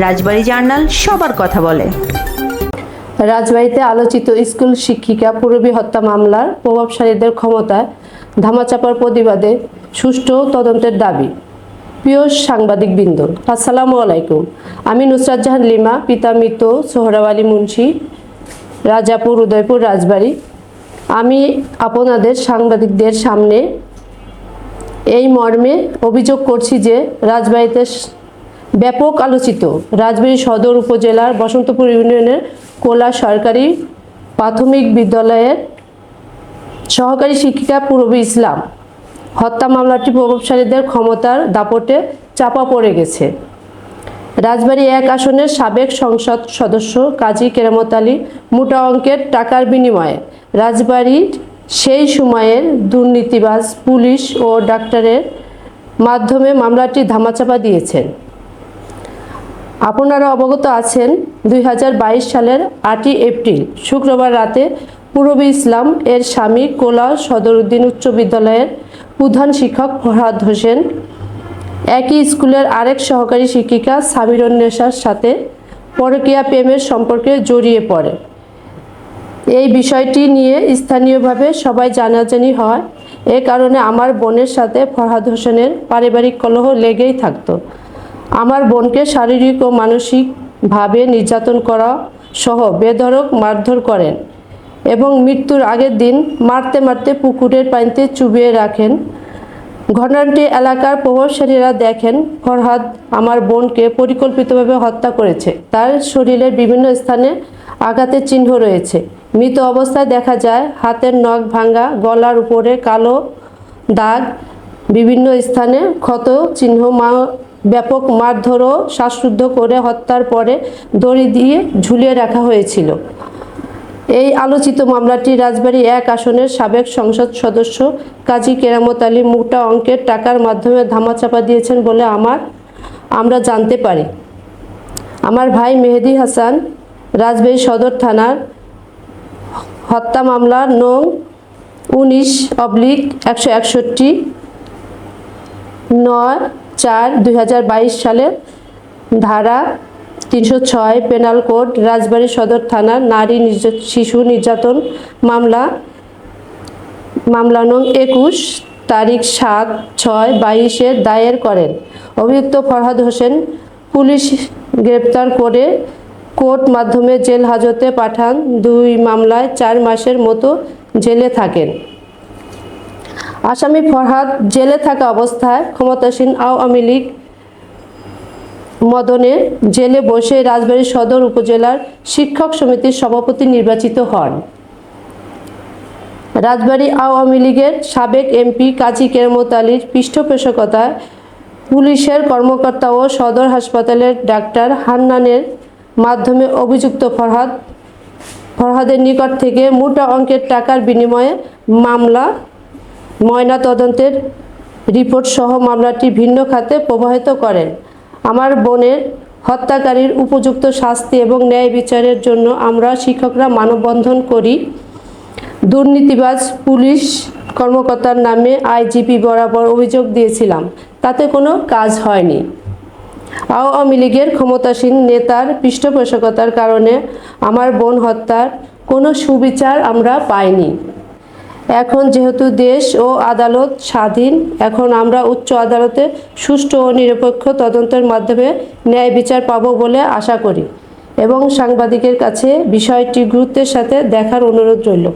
রাজবাড়ী journal সবার কথা বলে। রাজবাড়িতে আলোচিত স্কুল শিক্ষিকা পূর্বী হত্যা মামলার প্রভাবশালীদের ক্ষমতায় ধামাচাপার প্রতিবাদে সুষ্ঠু তদন্তের দাবি। প্রিয় সাংবাদিকবৃন্দ আসসালামু আলাইকুম। আমি নুসরাত জাহান লিমা, পিতা মৃত সোহরাওয়ালী মুন্সি, রাজাপুর উদয়পুর রাজবাড়ি। আমি আপনাদের সাংবাদিকদের সামনে এই মর্মে অভিযোগ করছি যে রাজবাড়িতে ব্যাপক আলোচিত। রাজবাড়ী সদর উপজেলার বসন্তপুর ইউনিয়নের কোলা সরকারি প্রাথমিক বিদ্যালয়ের সহকারী শিক্ষিকা পূরবী ইসলাম। হত্যা মামলাটি প্রভাবশালীদের ক্ষমতার দাপটে চাপা পড়ে গেছে। রাজবাড়ী এক আসনের সাবেক সংসদ সদস্য কাজী কেরামত আলী মোটা অঙ্কের টাকার বিনিময়ে রাজবাড়ির সেই সময়ের দুর্নীতিবাজ পুলিশ ও ডাক্তারের মাধ্যমে মামলাটি ধামাচাপা দিয়েছেন। আপনারা অবগত আছেন, দুই হাজার বাইশ সালের আটই এপ্রিল, শুক্রবার রাতে পূরবী ইসলাম এর স্বামী কোলা সদরুদ্দিন উচ্চ বিদ্যালয়ের প্রধান শিক্ষক ফরহাদ হোসেন একই স্কুলের আরেক সহকারী শিক্ষিকা সাবিরুন্নেসার সাথে পরকীয়া প্রেমের সম্পর্কে জড়িয়ে পড়ে। এই বিষয়টি নিয়ে স্থানীয়ভাবে সবাই জানাজানি হয়। এ কারণে আমার বোনের সাথে ফরহাদ হোসেনের পারিবারিক কলহ লেগেই থাকতো। আমার বোনকে শারীরিক ও মানসিকভাবে নির্যাতন করা সহ বেধড়ক মারধর করেন এবং মৃত্যুর আগের দিন মারতে মারতে পুকুরের পানিতে চুবিয়ে রাখেন। ঘটনাটি এলাকার প্রভাবশালীরা দেখেন। ফরহাদ আমার বোনকে পরিকল্পিতভাবে হত্যা করেছে। তার শরীরের বিভিন্ন স্থানে আঘাতের চিহ্ন রয়েছে। মৃত অবস্থায় দেখা যায়, হাতের নখ ভাঙ্গা, গলার উপরে কালো দাগ, বিভিন্ন স্থানে ক্ষত চিহ্ন মা ব্যাপক মারধর ও শ্বাসরুদ্ধ করে হত্যার পরে দড়ি দিয়ে ঝুলিয়ে রাখা হয়েছিল। এই আলোচিত মামলাটি রাজবাড়ী এক আসনের সাবেক সংসদ সদস্য কাজী কেরামত আলী মোটা অঙ্কের টাকার মাধ্যমে ধামাচাপা দিয়েছেন বলে আমার, আমরা জানতে পারি। আমার ভাই মেহেদি হাসান, রাজবাড়ী সদর থানার হত্যা মামলার নং উনিশ অবলিক একশো একষট্টি নয় চার দুই সালে ধারা তিনশো ছয় পেনাল কোড, রাজবাড়ী সদর থানার নারী শিশু নির্যাতন মামলা মামলা নং একুশ, তারিখ সাত ছয় বাইশে দায়ের করেন। অভিযুক্ত ফরহাদ হোসেন পুলিশ গ্রেপ্তার করে কোর্ট মাধ্যমে জেল হাজতে পাঠান। দুই মামলায় চার মাসের মতো জেলে থাকেন। আসামি ফরহাদ জেলে থাকা অবস্থায় ক্ষমতাসীন আওয়ামী লীগ মদনে জেলে বসে রাজবাড়ী সদর উপজেলার শিক্ষক সমিতির সভাপতি নির্বাচিত হন। রাজবাড়ী আওয়ামী লীগের সাবেক এমপি কাজী কেরমত আলীর পৃষ্ঠপোষকতায় পুলিশের কর্মকর্তা ও সদর হাসপাতালের ডাক্তার হান্নানের মাধ্যমে অভিযুক্ত ফরহাদ। ফরহাদের নিকট থেকে মোটা অঙ্কের টাকার বিনিময়ে মামলা ময়না তদন্তের রিপোর্ট সহ মামলাটি ভিন্ন খাতে প্রবাহিত করেন। আমার বোনের হত্যাকারীর উপযুক্ত শাস্তি এবং ন্যায় বিচারের জন্য আমরা শিক্ষকরা মানববন্ধন করি। দুর্নীতিবাজ পুলিশ কর্মকর্তার নামে আইজিপি বরাবর অভিযোগ দিয়েছিলাম। তাতে কোনো কাজ হয়নি। আওয়ামী লীগের ক্ষমতাসীন নেতার পৃষ্ঠপোষকতার কারণে আমার বোন হত্যার কোনো সুবিচার আমরা পাইনি। এখন যেহেতু দেশ ও আদালত স্বাধীন, এখন আমরা উচ্চ আদালতে সুষ্ঠু ও নিরপেক্ষ তদন্তের মাধ্যমে ন্যায় বিচার পাব বলে আশা করি। এবং সাংবাদিকের কাছে বিষয়টি গুরুত্বের সাথে দেখার অনুরোধ রইল।